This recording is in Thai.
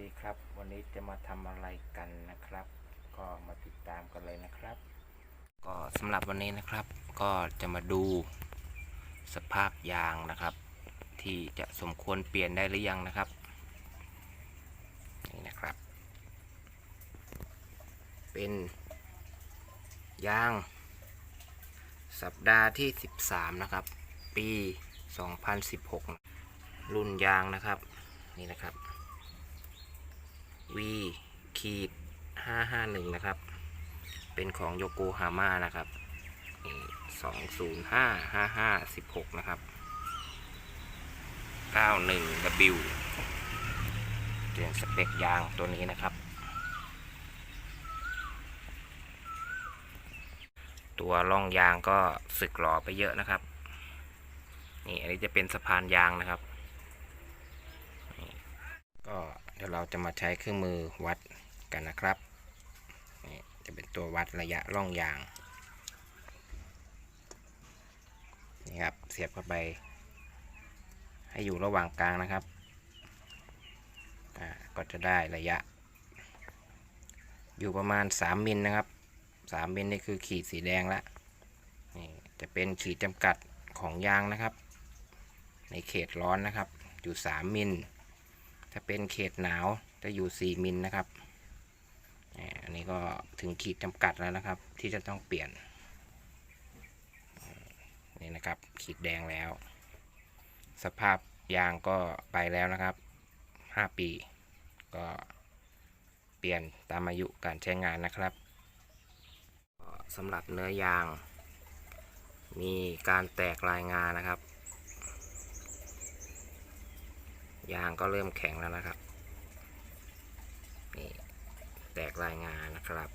ดีครับ วันนี้จะมาทำอะไรกันนะครับ ก็มาติดตามกันเลยนะครับ ก็สำหรับวันนี้นะครับ ก็จะมาดูสภาพยางนะครับ ที่จะสมควรเปลี่ยนได้หรือยังนะครับนี่นะครับ เป็นยาง สัปดาห์ที่ 13 นะครับ ปี 2016 รุ่นยางนะครับ นี่นะครับ V ขีด551นะครับ เป็นของโยโกฮาม่านะครับนี่205 55 16นะครับ91 W เรียนสเปคยางตัวนี้นะครับ ตัวร่องยางก็สึกหลอไปเยอะนะครับ นี่อันนี้จะเป็นสะพานยางนะครับ ก็ เดี๋ยวเราจะมาใช้เครื่องมือวัดกันนะครับนี่จะเป็นตัววัดระยะร่องยางนี่ครับเสียบเข้าไป ให้อยู่ระหว่างกลางนะครับก็จะได้ระยะ อยู่ประมาณ 3 มิลนะครับ 3 มิลนี่คือขีดสีแดงละนี่จะเป็นขีดจำกัดของยางนะครับ ในเขตร้อนนะครับ อยู่ 3 มิล ถ้าเป็นเขตหนาวจะอยู่ 4 มิลนะครับ อันนี้ก็ถึงขีดจำกัดแล้วนะครับ ที่จะต้องเปลี่ยน นี่นะครับ ขีดแดงแล้ว สภาพยางก็ไปแล้วนะครับ 5 ปี ก็เปลี่ยนตามอายุการใช้งานนะครับสำหรับเนื้อยาง มีการแตกลายงานะครับ ยางก็เริ่มแข็งแล้วนะครับ นี่ แตกลายงานะครับ